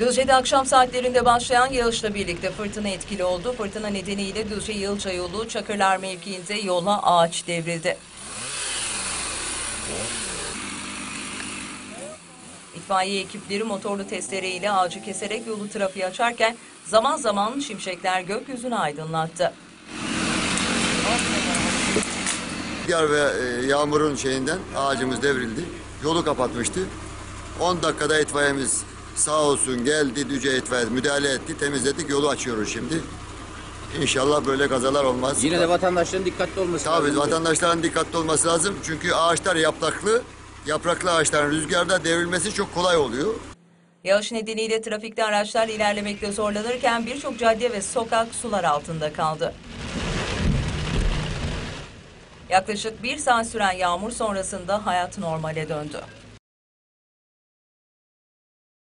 Düzce'de akşam saatlerinde başlayan yağışla birlikte fırtına etkili oldu. Fırtına nedeniyle Düzce Yılça yolu Çakırlar mevkiinde yola ağaç devrildi. İtfaiye ekipleri motorlu testere ile ağacı keserek yolu trafiğe açarken zaman zaman şimşekler gökyüzünü aydınlattı. Rüzgar ve e, yağmurun şeyinden ağacımız devrildi. Yolu kapatmıştı. 10 dakikada itfaiyemiz sağ olsun geldi Düce itfaiye müdahale etti. Temizledik yolu açıyoruz şimdi. İnşallah böyle kazalar olmaz. Yine de vatandaşların dikkatli olması Tabii lazım. vatandaşların dikkatli olması lazım. Çünkü ağaçlar yapraklı. Yapraklı ağaçların rüzgarda devrilmesi çok kolay oluyor. Yağış nedeniyle trafikte araçlar ilerlemekte zorlanırken birçok cadde ve sokak sular altında kaldı. Yaklaşık bir saat süren yağmur sonrasında hayat normale döndü.